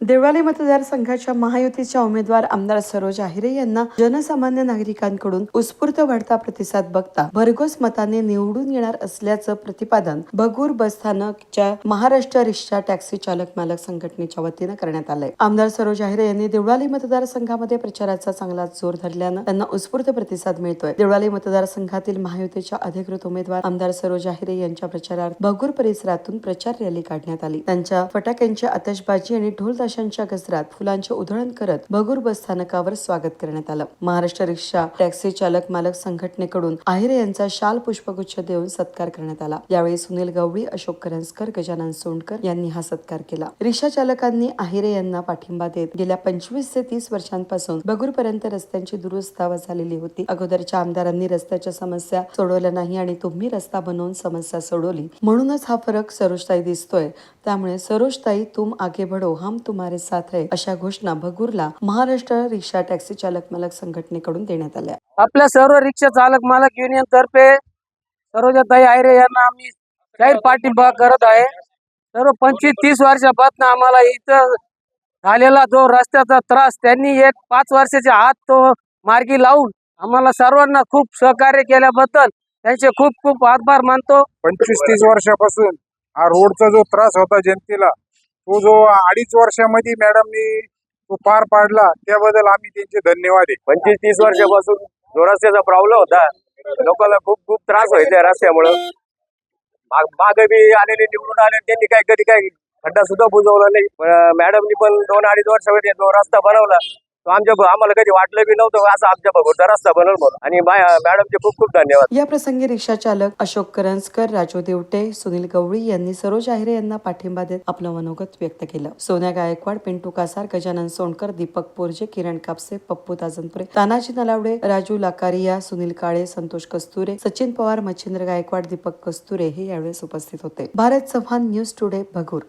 देवळाली मतदारसंघाच्या महायुतीच्या उमेदवार आमदार सरोज आहिरे यांना जनसामान्य नागरिकांकडून उत्स्फूर्त वाढता प्रतिसाद बघता भरघोस मताने निवडून येणार असल्याचं प्रतिपादन भगूर बसस्थानकच्या महाराष्ट्र रिक्षा टॅक्सी चालक मालक संघटनेच्या वतीनं करण्यात आलंय. आमदार सरोज आहिरे यांनी देवळाली मतदारसंघामध्ये प्रचाराचा चांगला जोर धरल्यानं त्यांना उत्स्फूर्त प्रतिसाद मिळतोय. देवळाली मतदारसंघातील महायुतीच्या अधिकृत उमेदवार आमदार सरोज आहिरे यांच्या प्रचारार्थ भगूर परिसरातून प्रचार रॅली काढण्यात आली. त्यांच्या फटाक्यांची आतषबाजी आणि ढोल ताशांच्या गजरात फुलांचे उधळण करत भगूर बस स्थानकावर स्वागत करण्यात आलं. महाराष्ट्र रिक्षा टॅक्सी चालक मालक संघटनेकडून आहिरे यांचा शाल पुष्पगुच्छ देऊन सत्कार करण्यात आला. यावेळी सुनील गवळी अशोक करंजकर गजानन सोंडकर यांनी हा सत्कार केला. रिक्षा चालकांनी आहिरे यांना पाठिंबा देत गेल्या पंचवीस ते तीस वर्षांपासून भगूर पर्यंत रस्त्यांची दुरुस्तावा झालेली होती. अगोदरच्या आमदारांनी रस्त्याच्या समस्या सोडवल्या नाही आणि तुम्ही रस्ता बनवून समस्या सोडवली. म्हणूनच हा फरक सरोजताई दिसतोय. त्यामुळे सरोजताई तुम आगे बढो हम तुम तुम्हारे साथ है अशा घोषणा भगूरला महाराष्ट्र रिक्षा टॅक्सी चालक मालक संघटनेकडून देण्यात आल्या. आपल्या सर्व रिक्षा चालक मालक युनियन तर्फे सरोजाताई आयरे यांना आम्ही जाहीर पाठिंबा करत आहे. सर्व पंचवीस तीस वर्षापासून आम्हाला इथं झालेला जो रस्त्याचा त्रास त्यांनी एक पाच वर्षाचे हात तो मार्गी लावून आम्हाला सर्वांना खूप सहकार्य केल्याबद्दल त्यांचे खूप खूप आभार मानतो. पंचवीस तीस वर्षापासून हा रोडचा जो त्रास होता जनतेला तो जो अडीच वर्षामध्ये मॅडमनी तो पार पाडला त्याबद्दल आम्ही त्यांचे धन्यवाद आहे. पंचवीस तीस वर्षापासून जो रस्त्याचा प्रॉब्लेम होता. लोकांना खूप खूप त्रास व्हायचा रस्त्यामुळं. मागे बी आलेले निवडून आले त्यांनी काय कधी काय खड्डा सुद्धा बुजवला नाही. मॅडमनी पण दोन अडीच वर्षामध्ये जो रस्ता बनवला. तो आमच्या आम्हाला कधी वाटलं बी नव्हतं असं आमच्या बघा रस्ता बनल म्हणून आणि मॅडमचे खूप खूप धन्यवाद. या प्रसंगी रिक्षा चालक अशोक करंजकर राजू देवटे सुनील गवळी यांनी सरोज आहिरे यांना पाठिंबा देत आपलं मनोगत व्यक्त केलं. सोन्या गायकवाड पिंटू कासार गजानन सोनकर दीपक पोरजे किरण कापसे पप्पू ताजनपुरे तानाजी नलावडे राजू लाकारिया सुनील काळे संतोष कस्तुरे सचिन पवार मच्छिंद्र गायकवाड दीपक कस्तुरे हे यावेळेस उपस्थित होते. Bharat Chavan news today Bhagur.